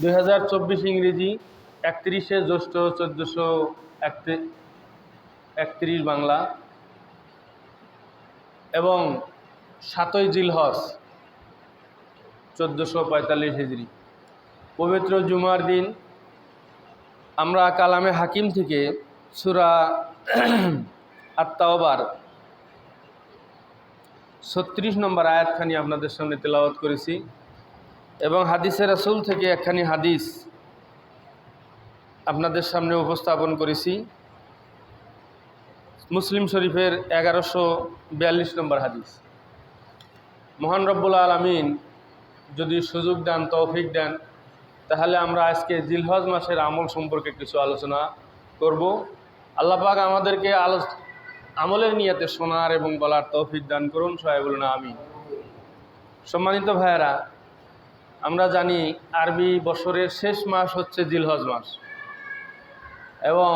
দুই হাজার চব্বিশ ইংরেজি, একত্রিশে জ্যৈষ্ঠ চোদ্দোশো একত্রিশ বাংলা এবং সাতই জিলহস চোদ্দোশো পঁয়তাল্লিশ হিজড়ি পবিত্র জুমার দিন আমরা কালামে হাকিম থেকে সুরা আত্মাওবার ছত্রিশ নম্বর আয়াতখানি আপনাদের সামনে তেলাওয়াত করেছি। এবং হাদিসের রাসুল থেকে একখানি হাদিস আপনাদের সামনে উপস্থাপন করেছি। মুসলিম শরীফের এগারোশো বিয়াল্লিশ নম্বর হাদিস। মহান রব্বুল আলমিন যদি সুযোগ দেন, তৌফিক দেন, তাহলে আমরা আজকে জিলহজ মাসের আমল সম্পর্কে কিছু আলোচনা করব। আল্লাহ পাক আমাদেরকে আলো আমলের নিয়াতে শোনার এবং বলার তৌফিক দান করুন সবাই বলুন আমি সম্মানিত ভাইয়েরা আমরা জানি আরবি বছরের শেষ মাস হচ্ছে জিলহজ মাস। এবং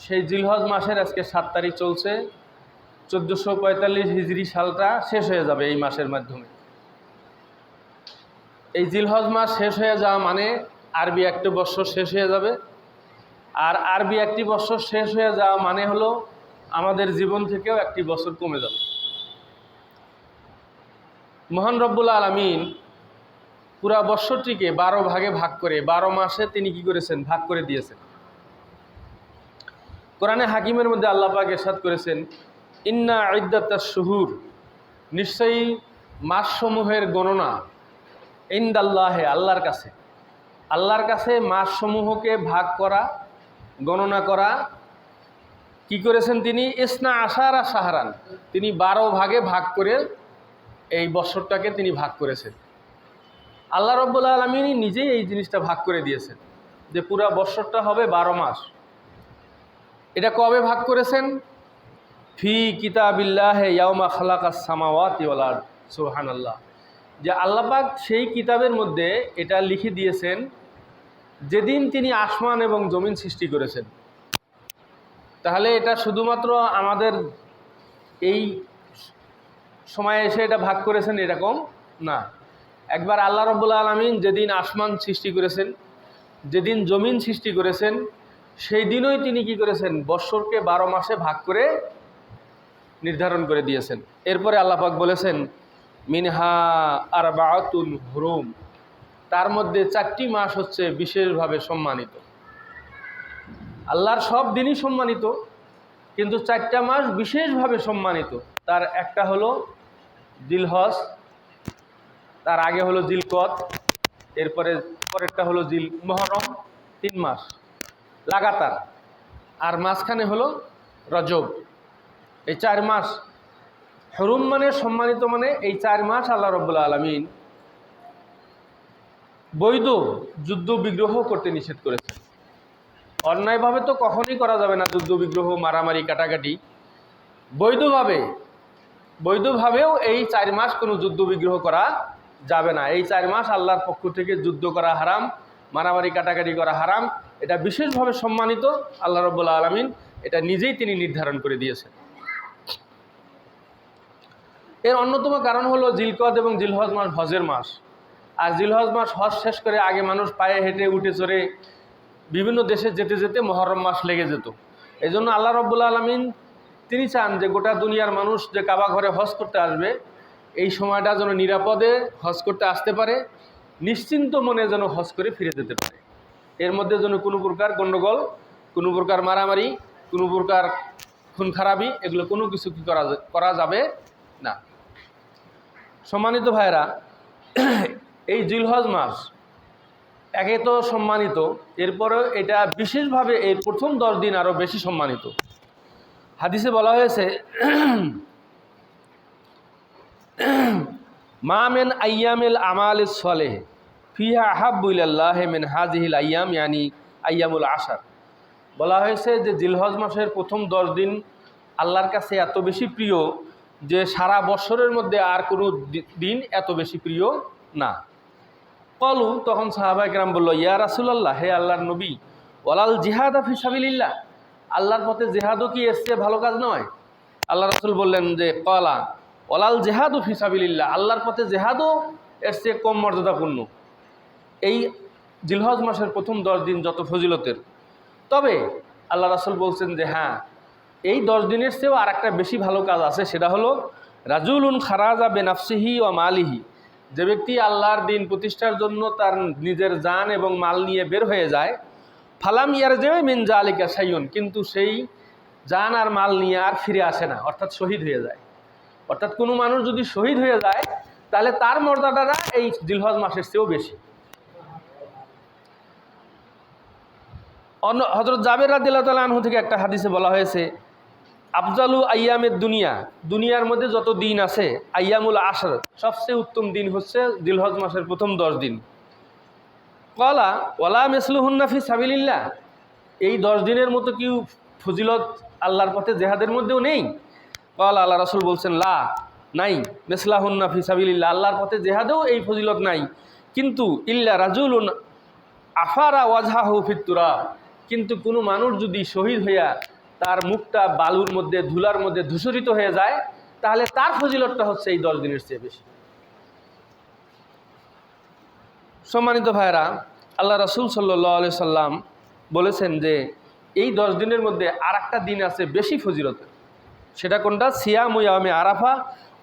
সেই জিলহজ মাসের আজকে সাত তারিখ চলছে। চোদ্দোশো পঁয়তাল্লিশ হিজড়ি সালটা শেষ হয়ে যাবে এই মাসের মাধ্যমে। এই জিলহজ মাস শেষ হয়ে যাওয়া মানে আরবি একটি বছর শেষ হয়ে যাবে। আর আরবি একটি বছর শেষ হয়ে যাওয়া মানে হলো আমাদের জীবন থেকেও একটি বছর কমে যাবে। মহান রব্বুল আলমিন পুরা বৎসরটিকে বারো ভাগে ভাগ করে, বারো মাসে তিনি কি করেছেন? ভাগ করে দিয়েছেন। কোরআনে হাকিমের মধ্যে আল্লাহ পাক এরশাদ করেছেন, ইন্না আইদাত্তা শুহুর। নিশ্চয়ই মাসসমূহের গণনা ইন্দাল্লাহে আল্লাহর কাছে। আল্লাহর কাছে মাসসমূহকে ভাগ করা, গণনা করা, কি করেছেন তিনি? ইসনা আশারা সাহারান তিনি বারো ভাগে ভাগ করে এই বছরটাকে তিনি ভাগ করেছেন। আল্লাহ রব্বুল আলমিনই নিজেই এই জিনিসটা ভাগ করে দিয়েছেন, যে পুরা বৎসরটা হবে বারো মাস। এটা কবে ভাগ করেছেন? ফি কিতাবিল্লাহ ইয়াউমা খালাকাস সামাওয়াত ওয়াল সুহান আল্লাহ যে আল্লাপাক সেই কিতাবের মধ্যে এটা লিখে দিয়েছেন, যেদিন তিনি আসমান এবং জমিন সৃষ্টি করেছেন। তাহলে এটা শুধুমাত্র আমাদের এই সময়ে এসে এটা ভাগ করেছেন এরকম না। একবার আল্লাহ রব্বুল্লা আলমিন যেদিন আসমান সৃষ্টি করেছেন, যেদিন জমিন সৃষ্টি করেছেন, সেই দিনই তিনি কি করেছেন? বৎসরকে বারো মাসে ভাগ করে নির্ধারণ করে দিয়েছেন। এরপরে আল্লাপাক বলেছেন, মিনহা আর বাতুন হুরুম। তার মধ্যে চারটি মাস হচ্ছে বিশেষভাবে সম্মানিত। আল্লাহর সব দিনই সম্মানিত, কিন্তু চারটা মাস বিশেষভাবে সম্মানিত। তার একটা হলো জিলহস তার আগে হলো জিলকত, এরপরে পরেরটা হলো জিল মহরম, তিন মাস লাগাতার। আর মাঝখানে হলো রজব। এই চার মাস হরুম মানে সম্মানিত মানে এই চার মাস আল্লাহ রব্বুল্লা আলমিন বৈধ যুদ্ধ বিগ্রহ করতে নিষেধ করেছে অন্যায়ভাবে তো কখনই করা যাবে না যুদ্ধ বিগ্রহ, মারামারি, কাটাকাটি। বৈধভাবে, বৈধভাবেও এই চার মাস কোনো যুদ্ধ বিগ্রহ করা যাবে না। এই চার মাস আল্লাহর পক্ষ থেকে যুদ্ধ করা হারাম, মারামারি কাটাকাটি করা হারাম। এটা বিশেষভাবে সম্মানিত আল্লাহ রব্বুল্লা আলমিন, এটা নিজেই তিনি নির্ধারণ করে দিয়েছেন। এর অন্যতম কারণ হলো জিলকদ এবং জিলহজ মাস হজের মাস। আর জিলহজ মাস হজ শেষ করে আগে মানুষ পায়ে হেঁটে, উঠে চড়ে বিভিন্ন দেশে যেতে যেতে মহরম মাস লেগে যেত। এই জন্য আল্লাহ রব্বুল্লা আলমিন তিনি চান যে গোটা দুনিয়ার মানুষ যে কাবা ঘরে হজ করতে আসবে এই সময়টা যেন নিরাপদে হজ করতে আসতে পারে, নিশ্চিন্ত মনে যেন হজ করে ফিরে যেতে পারে। এর মধ্যে যেন কোনো প্রকার গণ্ডগোল কোনো প্রকার মারামারি, কোনো প্রকার খুন খারাপি এগুলো কোনো কিছু কি করা করা যাবে না। সম্মানিত ভাইরা এই জিলহজ মাস একে তো সম্মানিত, এরপরেও এটা বিশেষভাবে এই প্রথম দশ দিন আরও বেশি সম্মানিত। হাদিসে বলা হয়েছে মা মেন আয়ামেল আমাল সলে ফিহা আহাবুল্লাহ মেন হাজিহিল আয়াম ইয়ানি আয়ামুল আশার। বলা হয়েছে যে জিলহজ মাসের প্রথম দশ দিন আল্লাহর কাছে এত বেশি প্রিয় যে সারা বছরের মধ্যে আর কোনো দিন এত বেশি প্রিয় না। কলু, তখন সাহাবা একরাম বলল, ইয়া রাসুলাল্লাহ, হে আল্লাহর নবী ওলাল জিহাদ ফিসাবিল্লাহ আল্লাহর পথে জেহাদও কি এসছে ভালো কাজ নয়? আল্লাহ রাসুল বললেন যে, কলা ওলাল জেহাদও ফিসাবিল্লাহ আল্লাহর পথে জেহাদও চেয়ে কম মর্যাদাপূর্ণ। এই জিলহজ মাসের প্রথম দশ দিন যত ফজিলতের। তবে আল্লাহ রাসুল বলছেন যে হ্যাঁ এই দশ দিনের চেয়েও আর একটা বেশি ভালো কাজ আছে, সেটা হলো রাজুলুন খারাজা বেনাফসিহি ও মালিহি। যে ব্যক্তি আল্লাহর দিন প্রতিষ্ঠার জন্য তার নিজের জান এবং মাল নিয়ে বের হয়ে যায়, ফালাম ইয়ার যে মিন জালিকা সাইয়ন কিন্তু সেই জান আর মাল নিয়ে আর ফিরে আসে না, অর্থাৎ শহীদ হয়ে যায়। অর্থাৎ কোনো মানুষ যদি শহীদ হয়ে যায়, তাহলে তার মর্যাদাটা এই জিলহজ মাসের চেয়েও বেশি। অন্য হজরত জাবের রাদিল্লাহ তালা আনহু থেকে একটা হাদিসে বলা হয়েছে, আফজালু আয়ামের দুনিয়া দুনিয়ার মধ্যে যত দিন আছে আয়ামুল আশর, সবচেয়ে উত্তম দিন হচ্ছে দিলহজ মাসের প্রথম দশ দিন। কলা ওলা মেসলুহুন্নাফি সাবিল্লা এই দশ দিনের মতো কি ফজিলত আল্লাহর পথে জেহাদের মধ্যেও নেই? কল আল্লাহ রসুল বলছেন, লা, নাই। মেসলাহুন্নাফি সাবিল্লা আল্লাহর পথে জেহাদেও এই ফজিলত নাই। কিন্তু ইল্লা রাজুলুন আফারা ওয়াজহাহু ফিত্তুরা কিন্তু কোনো মানুষ যদি শহীদ হইয়া তার মুখটা বালুর মধ্যে, ধুলার মধ্যে ধূসরিত হয়ে যায়, তাহলে তার ফজিলতটা হচ্ছে এই দশ দিনের চেয়ে বেশি। সম্মানিত ভাইরা আল্লাহ রসুল সাল্লি সাল্লাম বলেছেন যে, এই দশ দিনের মধ্যে আর দিন আছে বেশি ফজিলতের। সেটা কোনটা? সিয়াম ইয়ামে আরাফা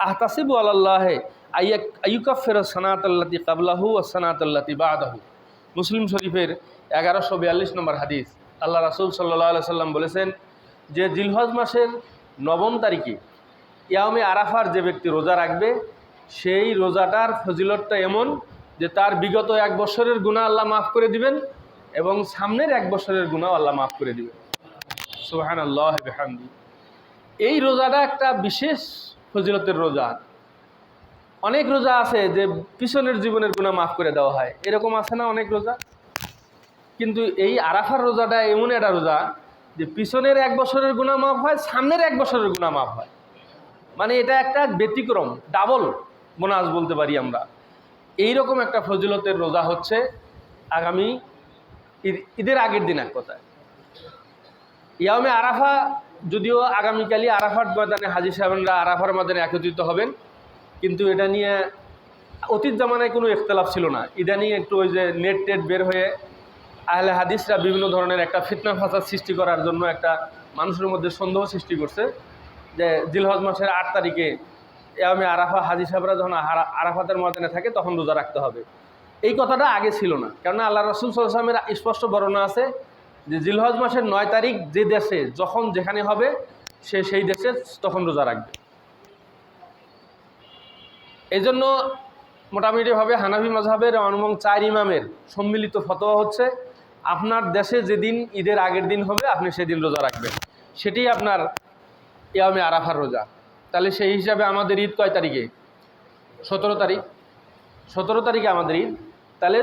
আহতাসিবু আল্লাহে আইয়াক আইয়ুকাফের সানাত আল্লাতি কাবলাহু ও সানাত আল্লাতি বাদাহু। মুসলিম শরীফের এগারোশো বিয়াল্লিশ নম্বর হাদিস। আল্লাহ রাসুল সাল্লাহ সাল্লাম বলেছেন যে জিলহজ মাসের নবম তারিখে ইয়ামে আরাফার যে ব্যক্তি রোজা রাখবে, সেই রোজাটার ফজিলতটা এমন যে তার বিগত এক বছরের গুণা আল্লাহ মাফ করে দিবেন এবং সামনের এক বছরের গুণাও আল্লাহ মাফ করে দিবেন। সোহান আল্লাহ বেহান্দি এই রোজাটা একটা বিশেষ ফজিলতের রোজা। অনেক রোজা আছে যে পিছনের জীবনের গুণা মাফ করে দেওয়া হয়। এরকম আছে না অনেক রোজা? কিন্তু এই আরাফার রোজাটা এমন একটা রোজা যে পিছনের এক বছরের গুণা মাফ হয়, সামনের এক বছরের গুণা মাফ হয়। মানে এটা একটা ব্যতিক্রম, ডাবল বোনাস বলতে পারি আমরা। এই রকম একটা ফজিলতের রোজা হচ্ছে আগামী ঈদের আগের দিন এক কথায়। ইয়ামে আরাফা যদিও আগামীকালই আরাফার ময়দানে হাজির সাহেবরা আরাফার ময়দানে একত্রিত হবেন, কিন্তু এটা নিয়ে অতীত জামানায় কোনো ইখতলাফ ছিল না। ইদানিং একটু ওই যে নেট টেট বের হয়ে আহলে হাদিসরা বিভিন্ন ধরনের একটা ফিতনা ফাসাদ সৃষ্টি করার জন্য একটা মানুষের মধ্যে সন্দেহ সৃষ্টি করছে যে জিলহজ মাসের আট তারিখে এমে আরাফা হাজি সাহেবরা যখন আরাফাতের ময়দানে থাকে তখন রোজা রাখতে হবে। এই কথাটা আগে ছিল না, কেননা আল্লাহ রসুল সাল্লামের স্পষ্ট বর্ণনা আছে যে জিলহজ মাসের নয় তারিখ যে দেশে, যখন যেখানে হবে, সে সেই দেশে তখন রোজা রাখবে। এই জন্য মোটামুটিভাবে হানাফি মজাবের এবং চার ইমামের সম্মিলিত ফতোয়া হচ্ছে, আপনার দেশে যেদিন ঈদের আগের দিন হবে, আপনি সেদিন রোজা রাখবেন। সেটি আপনার ইয়ামে আরাফার রোজা। তাহলে সেই হিসাবে আমাদের ঈদ কয় তারিখে? সতেরো তারিখ। সতেরো তারিখে আমাদের ঈদ। তাহলে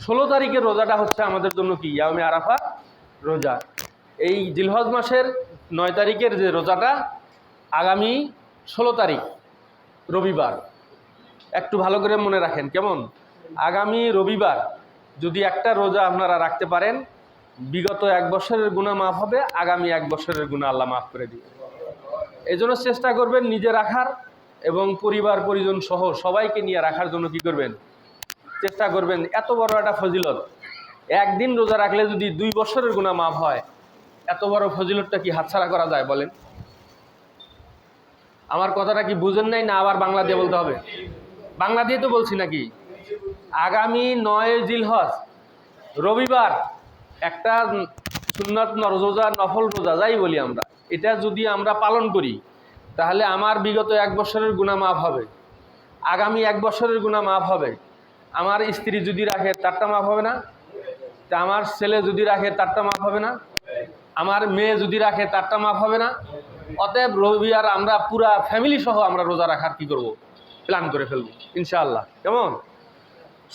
ষোলো তারিখের রোজাটা হচ্ছে আমাদের জন্য কি? ইয়ামে আরাফা রোজা। এই জিলহজ মাসের নয় তারিখের যে রোজাটা, আগামী ষোলো তারিখ, রবিবার। একটু ভালো করে মনে রাখেন, কেমন? আগামী রবিবার যদি একটা রোজা আপনারা রাখতে পারেন, বিগত এক বছরের গুণা মাফ হবে, আগামী এক বছরের গুণা আল্লাহ মাফ করে দিবে। এই জন্য চেষ্টা করবেন নিজে রাখার এবং পরিবার, পরিজন সহ সবাইকে নিয়ে রাখার জন্য কি করবেন? চেষ্টা করবেন, এত বড় একটা ফজিলত। একদিন রোজা রাখলে যদি দুই বছরের গুণা মাফ হয়, এত বড় ফজিলতটা কি হাতছাড়া করা যায় বলেন? আমার কথাটা কি বুঝেন নাই না আবার বাংলা দিয়ে বলতে হবে? বাংলা দিয়ে তো বলছি নাকি? আগামী নয় জিলহজ, রবিবার একটা সুন্নত রোজা, নফল রোজা, যাই বলি আমরা। এটা যদি আমরা পালন করি, তাহলে আমার বিগত এক বছরের গুণা মাফ হবে। আগামী এক বছরের গুণা মাফ হবে। আমার স্ত্রী যদি রাখে, তারটা মাফ হবে না। তা আমার ছেলে যদি রাখে, তারটা মাফ হবে না। আমার মেয়ে যদি রাখে, তারটা মাফ হবে না। অতএব রবিবার আমরা পুরা ফ্যামিলি সহ আমরা রোজা রাখার কি করব? প্ল্যান করে ফেলব, ইনশাআল্লাহ। কেমন?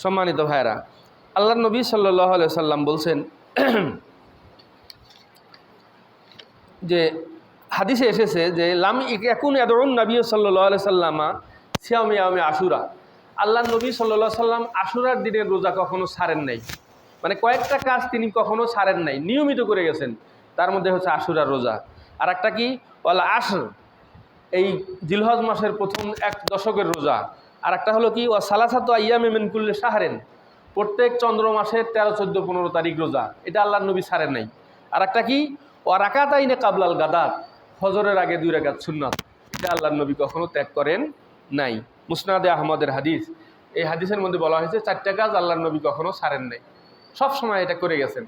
সম্মানিত ভাইরা আল্লাহ নবী সাল্লাহ সাল্লাম বলছেন যে হাদিসে এসেছে যে, লাম এখন এদরুন নবী সাল্লাহ সাল্লামা সিয়াম ইয়ামে আশুরা। আল্লাহ নবী সাল্লাহ সাল্লাম আশুরার দিনের রোজা কখনো ছাড়েন নাই। মানে কয়েকটা কাজ তিনি কখনো ছাড়েন নাই, নিয়মিত করে গেছেন। তার মধ্যে হচ্ছে আশুরার রোজা। আর একটা কি? ওয়ালা আসর এই জিলহজ মাসের প্রথম এক দশকের রোজা। আর একটা হলো কি? ও সালাসাত আয়ামে মেনকুল্লে সাহারেন প্রত্যেক চন্দ্র মাসের তেরো, চোদ্দ, পনেরো তারিখ রোজা। এটা আল্লাহ নবী সারেন নাই। আর একটা কি? ও রাকাত আইনে কাবলাল গাদাত ফজরের আগে দুই রাকাত সুন্নাত। এটা আল্লাহ নবী কখনো ত্যাগ করেন নাই। মুসনাদে আহমদের হাদিস। এই হাদিসের মধ্যে বলা হয়েছে, চারটা কাজ আল্লাহ নবী কখনো সারেন নাই। সব সময় এটা করে গেছেন।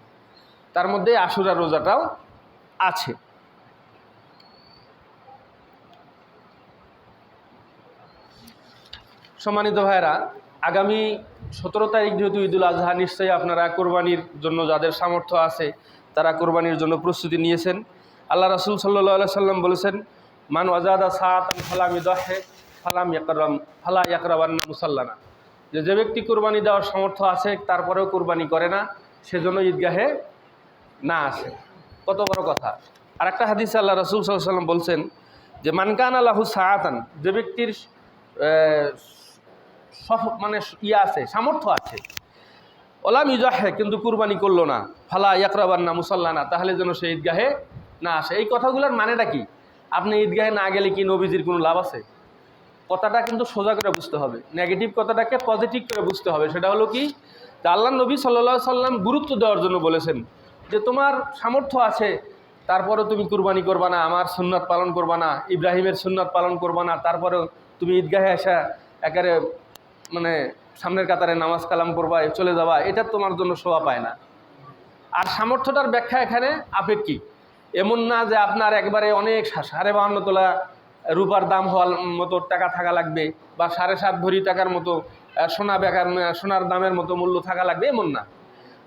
তার মধ্যে আশুরা রোজাটাও আছে। সম্মানিত ভাইরা আগামী সতেরো তারিখ যেহেতু ঈদুল আজহা, নিশ্চয়ই আপনারা কোরবানির জন্য যাদের সামর্থ্য আছে, তারা কোরবানির জন্য প্রস্তুতি নিয়েছেন। আল্লাহ রাসুল সাল্লাহ সাল্লাম বলেছেন, মান ওয়াজাদা সাত ফালাম ইদাহে ফালাম ইয়াকরাম, ফালা ইয়াকরাবান্না মুসাল্লানা। যে যে ব্যক্তি কুরবানি দেওয়ার সামর্থ্য আছে, তারপরেও কোরবানি করে না, সেজন্য ঈদগাহে না আসে। কত বড় কথা। আর একটা হাদিসে আল্লাহ রসুল সাল্লাম বলছেন যে মানকান আল্লাহু সাহাতান যে ব্যক্তির সফ মানে ইয়ে আছে, সামর্থ্য আছে, ওলাম ইজাহে কিন্তু কুরবানি করল না, ফালা ইয়াকরাবার না মুসাল্লানা, তাহলে যেন সে ঈদগাহে না আসে। এই কথাগুলোর মানেটা কি? আপনি ঈদগাহে না গেলে কি নবীজির কোনো লাভ আছে? কথাটা কিন্তু সোজা করে বুঝতে হবে। নেগেটিভ কথাটাকে পজিটিভ করে বুঝতে হবে। সেটা হলো কি? আল্লাহ নবী সাল্লা সাল্লাম গুরুত্ব দেওয়ার জন্য বলেছেন যে তোমার সামর্থ্য আছে, তারপরেও তুমি কুরবানি করবা না, আমার সুন্নাত পালন করবা না, ইব্রাহিমের সুন্নাত পালন করবা না, তারপরেও তুমি ঈদগাহে আসা একেবারে মানে সামনের কাতারে নামাজ কালাম করবা, চলে যাবা, এটা তোমার জন্য শোভা পায় না। আর সামর্থ্যটার ব্যাখ্যা এখানে আপেক্ষিক। এমন না যে আপনার একবারে অনেক সাড়ে বাহান্ন তোলা রূপার দাম হওয়ার মতো টাকা থাকা লাগবে বা সাড়ে সাত ভরি টাকার মতো সোনা বেকার সোনার দামের মতো মূল্য থাকা লাগবে এমন না।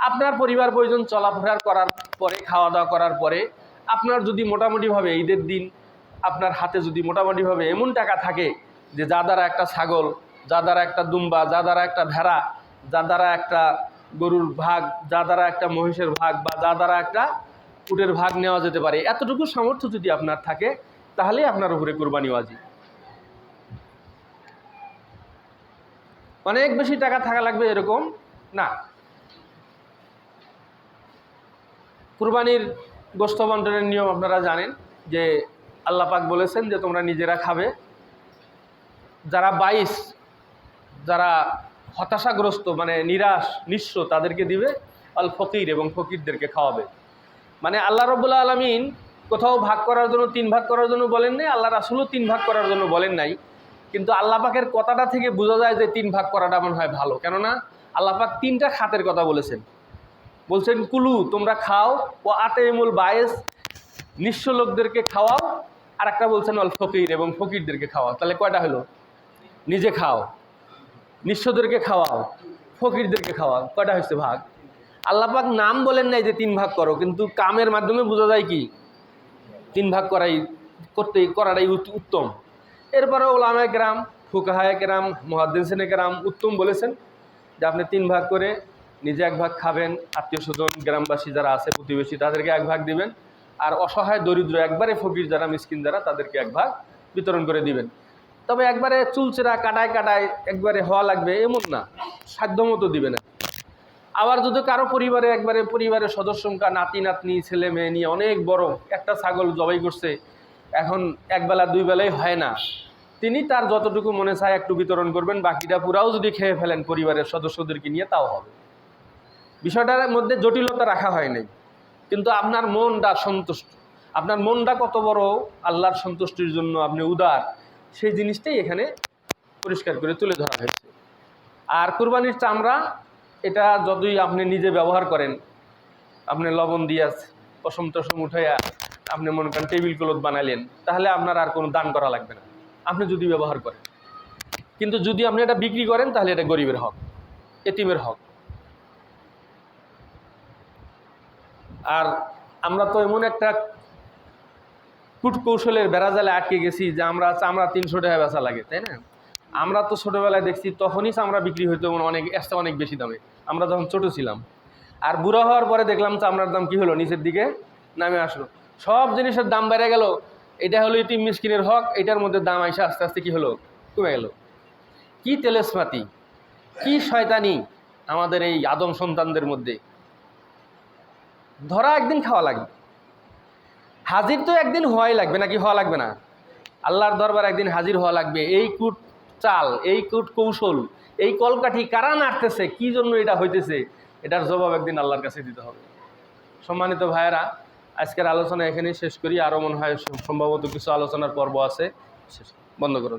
আপনার পরিবার প্রয়োজন চলাফেরা করার পরে খাওয়া দাওয়া করার পরে, আপনার যদি মোটামুটিভাবে ঈদের দিন আপনার হাতে যদি মোটামুটিভাবে এমন টাকা থাকে যে যা দ্বারা একটা ছাগল, যা দ্বারা একটা দুম্বা, যা দ্বারা একটা ভেড়া, যা দ্বারা একটা গরুর ভাগ, যা দ্বারা একটা মহিষের ভাগ বা যা দ্বারা একটা উটের ভাগ নেওয়া যেতে পারে, এতটুকু সামর্থ্য যদি আপনার থাকে তাহলেই আপনার উপরে কোরবানি ওয়াজিব। অনেক বেশি টাকা থাকা লাগবে এরকম? না। কুরবানির গোস্ত বন্টনের নিয়ম আপনারা জানেন, যে আল্লাহ পাক বলেছেন যে তোমরা নিজেরা খাবে। যারা বাইশ, যারা হতাশাগ্রস্ত মানে নিরাশ, নিঃস্ব, তাদেরকে দিবে। আল ফকির এবং ফকিরদেরকে খাওয়াবে। মানে আল্লাহ রবুল্লা আলমিন কোথাও ভাগ করার জন্য, তিন ভাগ করার জন্য বলেন নাই, আল্লাহ রাসুলও তিন ভাগ করার জন্য বলেন নাই। কিন্তু আল্লাহ পাকের কথাটা থেকে বোঝা যায় যে তিন ভাগ করাটা মনে হয় ভালো। কেননা আল্লাহ পাক তিনটা খাতের কথা বলেছেন। বলছেন, কুলু, তোমরা খাও, ও আতে আতেমুল বায়েস, নিঃস্ব লোকদেরকে খাওয়াও। আর একটা বলছেন অল ফকির, এবং ফকিরদেরকে খাওয়াও। তাহলে কয়টা হলো? নিজে খাও, নিঃস্বদেরকে খাওয়াও, ফকিরদেরকে খাওয়াও। কয়টা হয়েছে ভাগ? আল্লাপাক নাম বলেন নাই যে তিন ভাগ করো, কিন্তু কামের মাধ্যমে বোঝা যায় কি? তিন ভাগ করাই করতে করাটাই উত- উত্তম। এরপরে ওলামায় গ্রাম ফুকাহায় গ্রাম মহাদ্দিন গ্রাম উত্তম বলেছেন যে আপনি তিন ভাগ করে নিজে এক ভাগ খাবেন, আত্মীয় স্বজন, গ্রামবাসী যারা আছে, প্রতিবেশী, তাদেরকে এক ভাগ দিবেন আর অসহায়, দরিদ্র, একবারে ফকির যারা, মিসকিন যারা, তাদেরকে এক ভাগ বিতরণ করে দিবেন। তবে একবারে চুলচেরা, কাটায় কাটায় একবারে হওয়া লাগবে, এমন না। সাধ্য মতো দিবে না আবার যদি কারও পরিবারে একবারে পরিবারের সদস্য সংখ্যা, নাতি, নাতনি, ছেলে, মেয়ে নিয়ে অনেক বড় একটা ছাগল জবাই করছে, এখন একবেলা দুই বেলাই হয় না। তিনি তার যতটুকু মনে চায় একটু বিতরণ করবেন, বাকিটা পুরাও যদি খেয়ে ফেলেন পরিবারের সদস্যদেরকে নিয়ে, তাও হবে। বিষয়টার মধ্যে জটিলতা রাখা হয় নাই। কিন্তু আপনার মনটা সন্তুষ্ট। আপনার মনটা কত বড়, আল্লাহর সন্তুষ্টির জন্য আপনি উদার, সেই জিনিসটাই এখানে পরিষ্কার করে তুলে ধরা হয়েছে। আর কুরবানির চামড়া এটা যতই আপনি নিজে ব্যবহার করেন, আপনি লবণ দিয়া পশম টসম উঠাইয়া আপনি মনে করেন টেবিল ক্লথ বানালেন তাহলে আপনার আর কোনো দান করা লাগবে না। আপনি যদি ব্যবহার করেন। কিন্তু যদি আপনি এটা বিক্রি করেন, তাহলে এটা গরিবের হক, এতিমের হক। আর আমরা তো এমন একটা কূটকৌশলের বেড়াজালে আটকে গেছি যে আমরা চামড়া তিনশো টাকা বেচা লাগে, তাই না? আমরা তো ছোটোবেলায় দেখছি তখনই চামড়া বিক্রি হইতো, অনেক এসে অনেক বেশি দামে। আমরা যখন ছোটো ছিলাম। আর বুড়ো হওয়ার পরে দেখলাম চামড়ার দাম কি হলো নিচের দিকে? নামে আসলো। সব জিনিসের দাম বেড়ে গেল। এটা হলো ইতিম মিসকিনের হক, এটার মধ্যে দাম আইসে আস্তে আস্তে কি হলো? কমে গেল। কি তেলেসমাতি, কি শয়তানি আমাদের এই আদম সন্তানদের মধ্যে। ধরা একদিন খাওয়া লাগবে। হাজির তো একদিন হওয়াই লাগবে নাকি হওয়া লাগবে না? আল্লাহর দরবার একদিন হাজির হওয়া লাগবে। এই কুট চাল, এই কূট কৌশল, এই কলকাঠি কারা নাড়তেছে, কি জন্য এটা হইতেছে, এটার জবাব একদিন আল্লাহর কাছে দিতে হবে। সম্মানিত ভাইয়েরা, আজকের আলোচনা এখানেই শেষ করি। আরও মনে হয় সম্ভবত কিছু আলোচনার পর্ব আছে। বন্ধ করে।